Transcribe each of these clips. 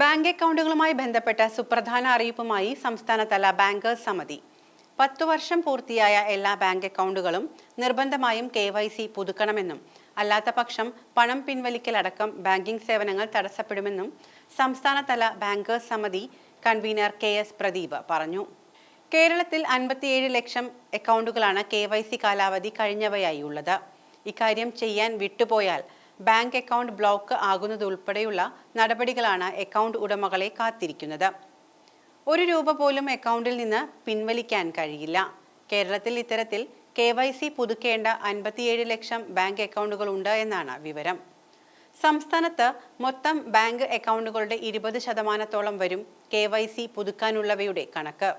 Bank അക്കൗണ്ടുകളുമായി ബന്ധപ്പെട്ട സുപ്രധാന അറിയിപ്പുമായി സംസ്ഥാനതല ബാങ്കേഴ്സ് സമിതി. പത്തു വർഷം പൂർത്തിയായ എല്ലാ ബാങ്ക് അക്കൗണ്ടുകളും നിർബന്ധമായും കെ വൈ സി പുതുക്കണമെന്നും അല്ലാത്ത പക്ഷം പണം പിൻവലിക്കലടക്കം ബാങ്കിംഗ് സേവനങ്ങൾ തടസ്സപ്പെടുമെന്നും സംസ്ഥാനതല ബാങ്കേഴ്സ് സമിതി കൺവീനർ കെ എസ് പ്രദീപ് പറഞ്ഞു. കേരളത്തിൽ അൻപത്തിയേഴ് ലക്ഷം അക്കൗണ്ടുകളാണ് കെ വൈ സി കാലാവധി കഴിഞ്ഞവയായി ഉള്ളത് ഇക്കാര്യം ചെയ്യാൻ വിട്ടുപോയാൽ ബാങ്ക് അക്കൗണ്ട് ബ്ലോക്ക് ആകുന്നതുൾപ്പെടെയുള്ള നടപടികളാണ് അക്കൗണ്ട് ഉടമകളെ കാത്തിരിക്കുന്നത്. ഒരു രൂപ പോലും അക്കൗണ്ടിൽ നിന്ന് പിൻവലിക്കാൻ കഴിയില്ല. കേരളത്തിൽ ഇത്തരത്തിൽ കെ വൈ സി പുതുക്കേണ്ട അൻപത്തിയേഴ് ലക്ഷം ബാങ്ക് അക്കൗണ്ടുകൾ ഉണ്ട് എന്നാണ് വിവരം. സംസ്ഥാനത്ത് മൊത്തം ബാങ്ക് അക്കൗണ്ടുകളുടെ ഇരുപത് ശതമാനത്തോളം വരും കെ വൈ സി പുതുക്കാനുള്ളവയുടെ കണക്ക്.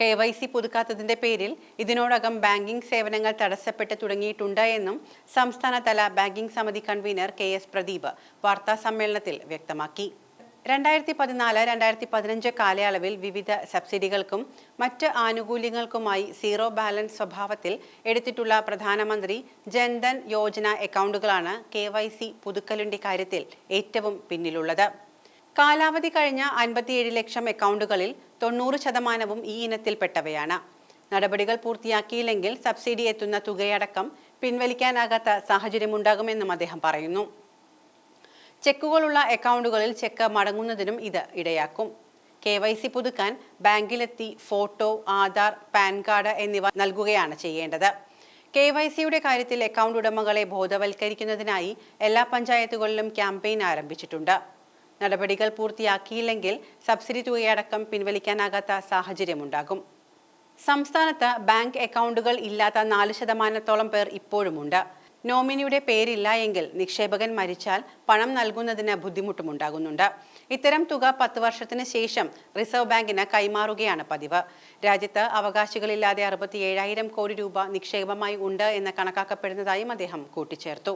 കെ വൈ സി പുതുക്കാത്തതിന്റെ പേരിൽ ഇതിനോടകം ബാങ്കിംഗ് സേവനങ്ങൾ തടസ്സപ്പെട്ട് തുടങ്ങിയിട്ടുണ്ട് എന്നും സംസ്ഥാനതല ബാങ്കിംഗ് സമിതി കൺവീനർ കെ എസ് പ്രദീപ് വാർത്താ സമ്മേളനത്തിൽ വ്യക്തമാക്കി. രണ്ടായിരത്തി പതിനാല് രണ്ടായിരത്തി പതിനഞ്ച് കാലയളവിൽ വിവിധ സബ്സിഡികൾക്കും മറ്റ് ആനുകൂല്യങ്ങൾക്കുമായി സീറോ ബാലൻസ് സ്വഭാവത്തിൽ എടുത്തിട്ടുള്ള പ്രധാനമന്ത്രി ജൻധൻ യോജന അക്കൗണ്ടുകളാണ് കെ വൈ പുതുക്കലിന്റെ കാര്യത്തിൽ ഏറ്റവും പിന്നിലുള്ളത്. കാലാവധി കഴിഞ്ഞ അൻപത്തിയേഴ് ലക്ഷം അക്കൗണ്ടുകളിൽ തൊണ്ണൂറ് ശതമാനവും ഈ ഇനത്തിൽപ്പെട്ടവയാണ്. നടപടികൾ പൂർത്തിയാക്കിയില്ലെങ്കിൽ സബ്സിഡി എത്തുന്ന തുകയടക്കം പിൻവലിക്കാനാകാത്ത സാഹചര്യമുണ്ടാകുമെന്നും അദ്ദേഹം പറയുന്നു. ചെക്കുകളുള്ള അക്കൗണ്ടുകളിൽ ചെക്ക് മടങ്ങുന്നതിനും ഇത് ഇടയാക്കും. കെ വൈ സി പുതുക്കാൻ ബാങ്കിലെത്തി ഫോട്ടോ ആധാർ പാൻ കാർഡ് എന്നിവ നൽകുകയാണ് ചെയ്യേണ്ടത്. കെ വൈ സിയുടെ കാര്യത്തിൽ അക്കൗണ്ട് ഉടമകളെ ബോധവൽക്കരിക്കുന്നതിനായി എല്ലാ പഞ്ചായത്തുകളിലും ക്യാമ്പയിൻ ആരംഭിച്ചിട്ടുണ്ട്. നടപടികൾ പൂർത്തിയാക്കിയില്ലെങ്കിൽ സബ്സിഡി തുകയടക്കം പിൻവലിക്കാനാകാത്ത സാഹചര്യമുണ്ടാകും. സംസ്ഥാനത്ത് ബാങ്ക് അക്കൗണ്ടുകൾ ഇല്ലാത്ത നാല് ശതമാനത്തോളം പേർ ഇപ്പോഴുമുണ്ട്. നോമിനിയുടെ പേരില്ല എങ്കിൽ നിക്ഷേപകൻ മരിച്ചാൽ പണം നൽകുന്നതിന് ബുദ്ധിമുട്ടുമുണ്ടാകുന്നുണ്ട്. ഇത്തരം തുക പത്ത് വർഷത്തിന് ശേഷം റിസർവ് ബാങ്കിന് കൈമാറുകയാണ് പതിവ്. രാജ്യത്ത് അവകാശികളില്ലാതെ അറുപത്തി ഏഴായിരം കോടി രൂപ നിക്ഷേപമായി ഉണ്ട് എന്ന് കണക്കാക്കപ്പെടുന്നതായും അദ്ദേഹം കൂട്ടിച്ചേർത്തു.